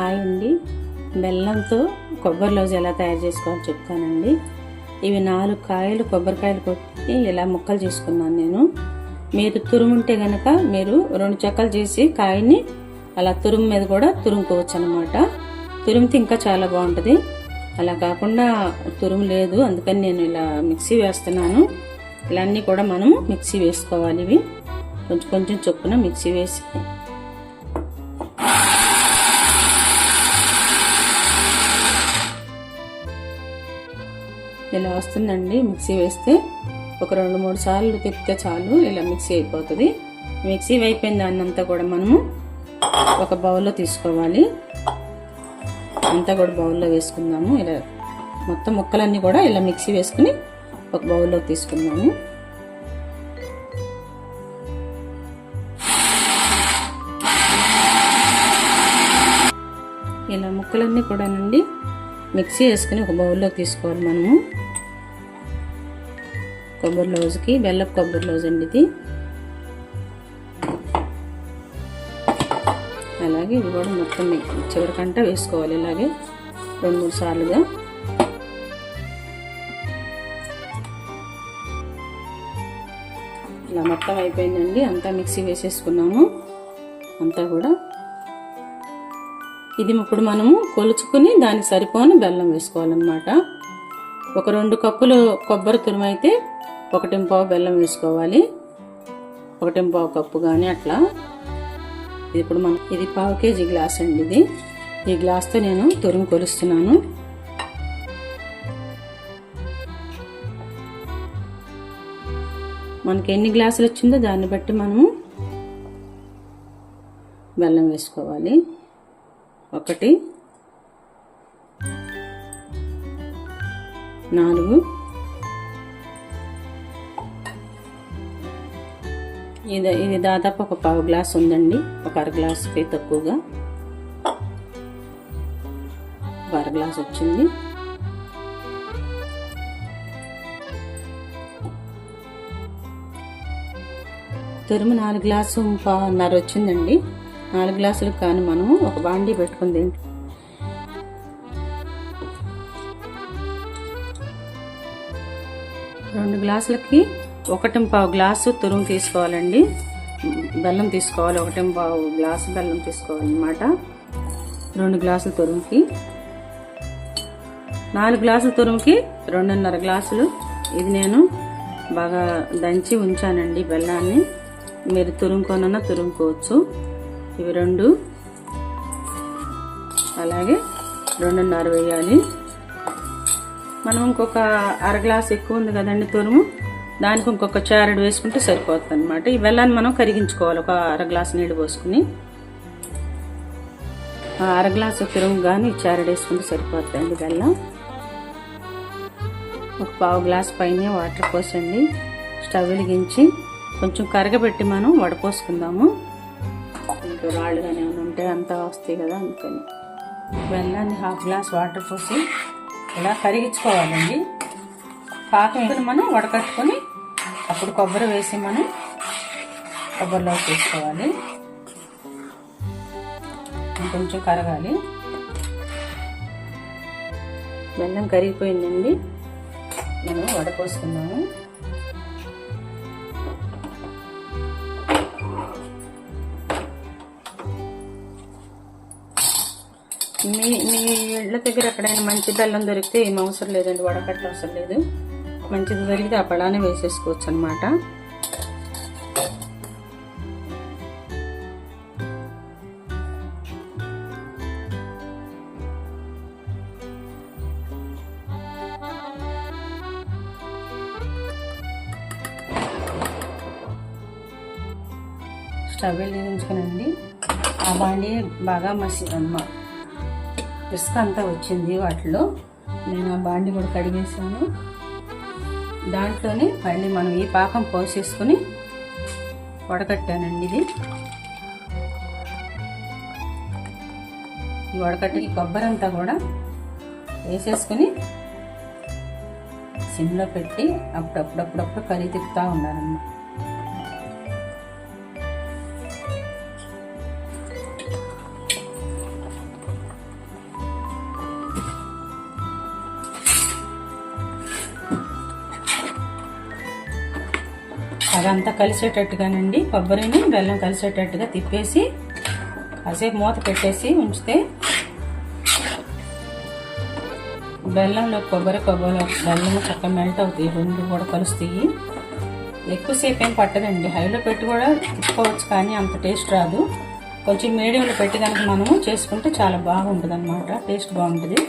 Hi అండి. బెల్లంతో కొబ్బరి లోజు ఎలా తయారు చేసుకోవాలో చెప్తానండి. ఇవి నాలుగు కాయలు కొబ్బరికాయలు కొట్టి ఇలా ముక్కలు చేసుకున్నాను నేను. మీరు తురుముంటే కనుక మీరు రెండు చెక్కలు చేసి కాయని అలా తురుము మీద కూడా తురుముకోవచ్చు అనమాట తురుమితే ఇంకా చాలా బాగుంటుంది. అలా కాకుండా తురుము లేదు అందుకని నేను ఇలా మిక్సీ వేస్తున్నాను. ఇలా అన్నీ కూడా మనము మిక్సీ వేసుకోవాలి ఇవి. కొంచెం కొంచెం చొప్పున మిక్సీ వేసి ఇలా వస్తుందండి మిక్సీ వేస్తే ఒక రెండు మూడు సార్లు తిప్పితే చాలు ఇలా మిక్సీ అయిపోతుంది. మిక్సీ అయిపోయిన దాన్ని అంతా కూడా మనము ఒక బౌల్లో తీసుకోవాలి. అంతా కూడా బౌల్లో వేసుకుందాము. ఇలా మొత్తం ముక్కలన్నీ కూడా ఇలా మిక్సీ వేసుకుని ఒక బౌల్లో తీసుకుందాము. ఇలా ముక్కలన్నీ కూడా నుండి మిక్సీ వేసుకుని ఒక బౌల్లోకి తీసుకోవాలి మనము. కొబ్బరి లోజుకి బెల్లపు కొబ్బరి లోజు అండి ఇది. అలాగే ఇది కూడా మొత్తం చివరికంట వేసుకోవాలి ఇలాగే రెండు మూడు సార్లుగా. ఇలా మొత్తం అయిపోయిందండి. అంతా మిక్సీ వేసేసుకున్నాము. అంతా కూడా ఇది ఇప్పుడు మనము కొలుచుకుని దానికి సరిపోని బెల్లం వేసుకోవాలన్నమాట. ఒక రెండు కప్పులు కొబ్బరి తురుమైతే ఒకటింపావు బెల్లం వేసుకోవాలి. ఒకటింపావు కప్పు కానీ అట్లా. ఇది ఇప్పుడు మనం ఇది పావు కేజీ గ్లాస్ అండి ఇది. ఈ గ్లాస్తో నేను తురుము కొలుస్తున్నాను. మనకి ఎన్ని గ్లాసులు వచ్చిందో దాన్ని బట్టి మనము బెల్లం వేసుకోవాలి. ఒకటి నాలుగు ఇది ఇది దాదాపు ఒక పావు గ్లాస్ ఉందండి. ఒక అర గ్లాస్కి తక్కువగా. ఒక అర గ్లాస్ వచ్చింది. తురుము నాలుగు గ్లాసు పావున్నర వచ్చిందండి. నాలుగు గ్లాసులకు కానీ మనము ఒక బాండీ పెట్టుకుని పెట్టుకుంది రెండు గ్లాసులకి ఒకటి పావు గ్లాసు తురుము తీసుకోవాలండి. బెల్లం తీసుకోవాలి ఒకటి పావు గ్లాసు బెల్లం తీసుకోవాలన్నమాట. రెండు గ్లాసుల తురుముకి. నాలుగు గ్లాసుల తురుముకి రెండున్నర గ్లాసులు. ఇది నేను బాగా దంచి ఉంచానండి బెల్లాన్ని. మీరు తురుముకోనన్నా తురుముకోవచ్చు. ఇవి రెండు. అలాగే రెండున్నర వేయాలి. మనం ఇంకొక అర గ్లాస్ ఎక్కువ ఉంది కదండి తురుము. దానికి ఇంకొక చారడు వేసుకుంటే సరిపోతుంది అనమాట ఈ బెల్లాన్ని మనం కరిగించుకోవాలి ఒక అర గ్లాస్ నీళ్ళు పోసుకుని. ఆ అర గ్లాసు తురుము కానీ చారడు వేసుకుంటే సరిపోతుందండి బెల్లం. ఒక పావు గ్లాస్ పైన వాటర్ పోసండి. స్టవ్ వెలిగించి కొంచెం కరగబెట్టి మనం వడపోసుకుందాము. ఇంకా రాళ్ళు కానీ ఏమైనా ఉంటే అంతా వస్తాయి కదా అందుకని. బెల్లాన్ని హాఫ్ గ్లాస్ వాటర్ పోసి ఇలా కరిగించుకోవాలండి. పాకం ఇప్పుడు మనం వడకట్టుకొని అప్పుడు కొబ్బరి వేసి మనం కొబ్బరిలో తీసుకోవాలి కొంచెం కరగాలి. బెల్లం కరిగిపోయిందండి. మనం వడపోసుకున్నాము. మీ మీ ఇళ్ళ దగ్గర ఎక్కడైనా మంచి బెల్లం దొరికితే ఏం అవసరం లేదండి వడకట్ట అవసరం లేదు. మంచిది దొరికితే అప్పడానే వేసేసుకోవచ్చు అనమాట స్టవ్ వెలిగించుకునండి. ఆ బాండి బాగా మసి ఇసుక అంతా వచ్చింది వాటిలో. నేను ఆ బాండి కూడా కడిగేసాను దాంట్లోనే మళ్ళీ మనం ఈ పాకం పోసేసుకుని వడకట్టానండి ఇది. ఈ వడకట్టి కొబ్బరి అంతా కూడా వేసేసుకుని సిమ్లో పెట్టి అప్పుడప్పుడప్పుడప్పుడు కలిగి తిప్పుతూ ఉండాలన్నమాట. అదంతా కలిసేటట్టుగానండి. కొబ్బరిని బెల్లం కలిసేటట్టుగా తిప్పేసి కాసేపు మూత పెట్టేసి ఉంచితే బెల్లంలో కొబ్బరి కొబ్బరి బెల్లం చక్కగా మెల్ట్ అవుతాయి రెండు కూడా కలుస్తాయి. ఎక్కువసేపు ఏం పట్టదండి. హైలో పెట్టి కూడా తిప్పుకోవచ్చు కానీ అంత టేస్ట్ రాదు. కొంచెం మీడియంలో పెట్టి కనుక మనము చేసుకుంటే చాలా బాగుంటుంది అనమాట టేస్ట్ బాగుంటుంది.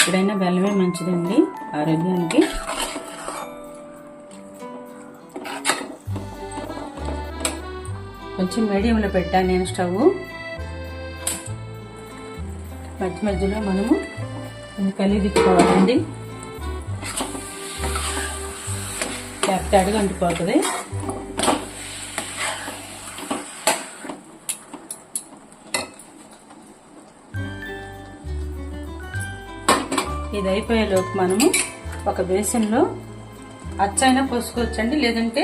ఎప్పుడైనా బెల్లమే మంచిదండి ఆరోగ్యానికి. కొంచెం మీడియంలో పెట్టాను నేను స్టవ్. మధ్య మధ్యలో మనము కలిగిచ్చుకోవాలండి కలిగి లేకపోతే అడుగు అంటిపోతుంది ఇది అయిపోయేలోపు మనము ఒక బేసిన్లో అచ్చైనా పోసుకోవచ్చండి లేదంటే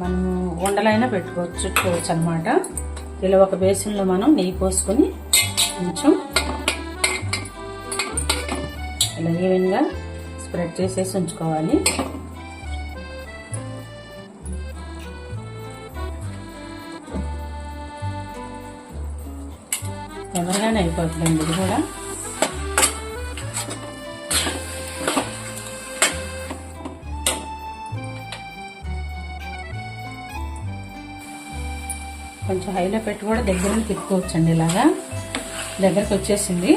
మనము ఉండలైనా పెట్టుకోవచ్చు చుట్టుకోవచ్చు అనమాట ఇలా ఒక బేసిన్లో మనం నెయ్యి పోసుకొని కొంచెం ఇలా ఈవెన్గా స్ప్రెడ్ చేసేసి ఉంచుకోవాలి. ఎవరిగానే అయిపోతుందండి ఇది కూడా. కొంచెం హైలో పెట్టి కూడా దగ్గర తిప్పుకోవచ్చండి ఇలాగా. దగ్గరకు వచ్చేసింది.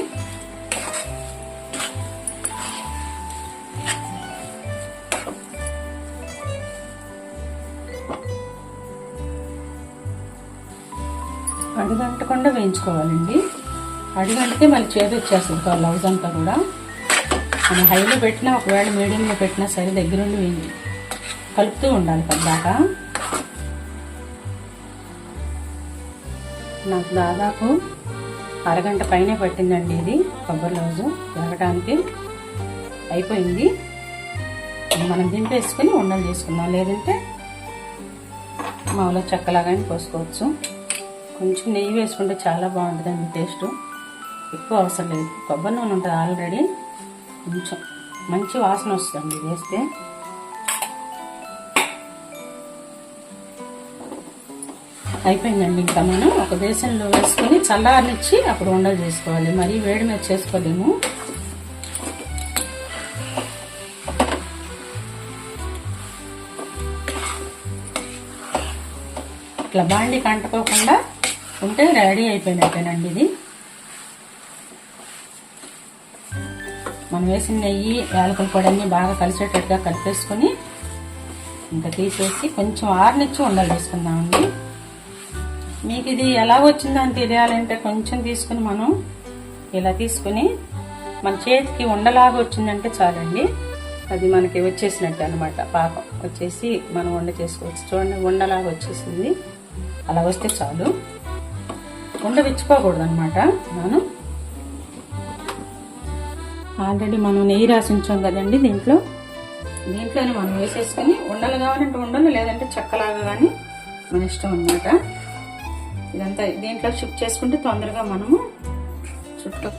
అడుగంటకుండా వేయించుకోవాలండి. అడుగంటితే మళ్ళీ చేదు వచ్చేస్తుంది లవ్స్ అంతా కూడా. మనం హైలో పెట్టినా ఒకవేళ మీడియంలో పెట్టినా సరే దగ్గరుండి వేయించి కలుపుతూ ఉండాలి పద్దాకా నాకు దాదాపు అరగంట పైనే పట్టిందండి ఇది కొబ్బరి రోజు తిరగటానికి అయిపోయింది. మనం దింపేసుకుని ఉండలు చేసుకుందాం. లేదంటే మామూలుగా చెక్కలాగానే పోసుకోవచ్చు కొంచెం నెయ్యి వేసుకుంటే చాలా బాగుంటుందండి టేస్ట్. ఎక్కువ అవసరం లేదు. కొబ్బరి నూనె ఉంటుంది ఆల్రెడీ. కొంచెం మంచి వాసన వస్తుంది ఇది వేస్తే. అయిపోయిందండి. ఇంకా మనం ఒక బేసన్లో వేసుకొని చల్లారనిచ్చి అప్పుడు ఉండలు చేసుకోవాలి. మరీ వేడి మీద చేసుకోలేము. ఇట్లా బాండి కంటుకోకుండా ఉంటే రెడీ అయిపోయినట్టేనండి ఇది. మనం వేసిన నెయ్యి యాలకుల పొడన్ని బాగా కలిసేటట్టుగా కలిపేసుకొని ఇంకా తీసేసి కొంచెం ఆరునిచ్చి ఉండలు చేసుకుందామండి మీకు ఇది ఎలా వచ్చిందని తెలియాలంటే కొంచెం తీసుకుని మనం ఇలా తీసుకుని మన చేతికి ఉండలాగా వచ్చిందంటే చాలండి. అది మనకి వచ్చేసినట్టు అనమాట పాపం. వచ్చేసి మనం వండ చేసుకోవచ్చు. చూడండి ఉండలాగా వచ్చేసింది. అలా వస్తే చాలు. ఉండ విచ్చుకోకూడదు అనమాట మనం. ఆల్రెడీ మనం నెయ్యి రాసి ఉంచాం కదండి దీంట్లో. దీంట్లోనే మనం వేసేసుకొని ఉండలు కావాలంటే ఉండలు లేదంటే చెక్కలాగా కానీ మన ఇష్టం అనమాట ఇదంతా దీంట్లో షిఫ్ట్ చేసుకుంటే తొందరగా మనము చుట్టూ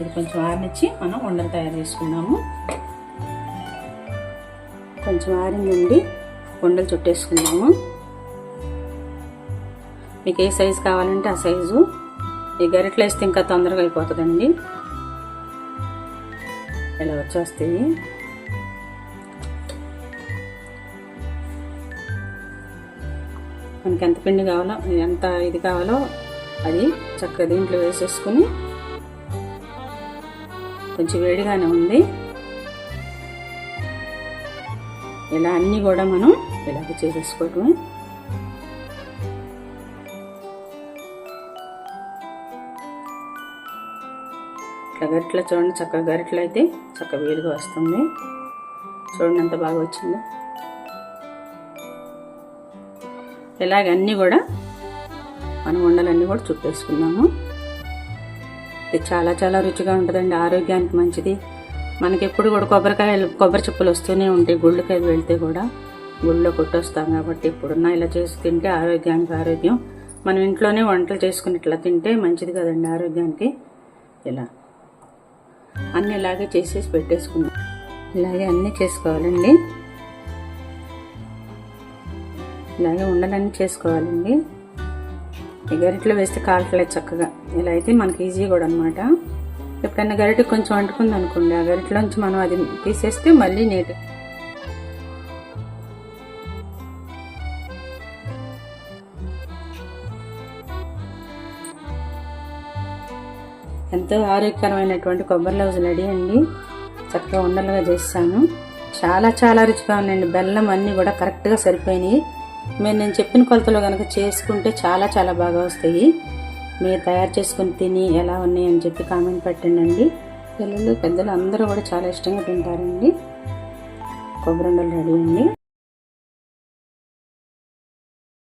ఇది కొంచెం ఆరినిచ్చి మనం ఉండలు తయారు చేసుకున్నాము. కొంచెం ఆరిందండి ఉండలు చుట్టేసుకున్నాము. మీకు ఏ సైజు కావాలంటే ఆ సైజు. ఈ గరిటలు వేస్తే ఇంకా తొందరగా అయిపోతుందండి. ఇలా వచ్చేస్తాయి. మనకి ఎంత పిండి కావాలో ఎంత ఇది కావాలో అది చక్కగా దీంట్లో వేసేసుకుని కొంచెం వేడిగానే ఉంది. ఇలా అన్నీ కూడా మనం ఇలాగ చేసేసుకోవటమే. ఇట్లా గరిట్లో చూడండి చక్కగా గరిట్లో అయితే చక్కగా వేడిగా వస్తుంది. చూడండి ఎంత బాగా వచ్చిందో. ఇలాగన్నీ కూడా మనం వండలన్నీ కూడా చుట్టేసుకున్నాము ఇది చాలా చాలా రుచిగా ఉంటుందండి ఆరోగ్యానికి మంచిది. మనకి ఎప్పుడు కూడా కొబ్బరికాయలు కొబ్బరి చెప్పులు వస్తూనే ఉంటాయి గుళ్ళకాయలు వెళ్తే కూడా. గుళ్ళో కొట్టొస్తాం కాబట్టి ఇప్పుడున్నా ఇలా చేసి తింటే ఆరోగ్యానికి ఆరోగ్యం. మనం ఇంట్లోనే వంటలు చేసుకుని ఇట్లా తింటే మంచిది కదండి ఆరోగ్యానికి. ఇలా అన్నీ ఇలాగే చేసేసి పెట్టేసుకున్నాం ఇలాగే అన్నీ చేసుకోవాలండి. ఇలాగే ఉండలన్నీ చేసుకోవాలండి. ఈ గరిటలో వేస్తే కాల్చలేదు చక్కగా. ఇలా అయితే మనకి ఈజీ కూడా అనమాట ఎప్పుడైనా గరిట కొంచెం అంటుకుంది అనుకోండి ఆ గరిటలోంచి మనం అది తీసేస్తే మళ్ళీ నీట్. ఎంతో ఆరోగ్యకరమైనటువంటి కొబ్బరి లౌజు రెడీ అండి. చక్కగా ఉండలుగా చేస్తాను. చాలా చాలా రుచిగా ఉన్నాయండి. బెల్లం అన్నీ కూడా కరెక్ట్గా సరిపోయినాయి. మీరు నేను చెప్పిన కొలతలో కనుక చేసుకుంటే చాలా చాలా బాగా వస్తాయి. మీరు తయారు చేసుకుని తిని ఎలా ఉన్నాయి అని చెప్పి కామెంట్ పెట్టండి పిల్లలు పెద్దలు అందరూ కూడా చాలా ఇష్టంగా తింటారండి. కొబ్బరి రెడీ అండి.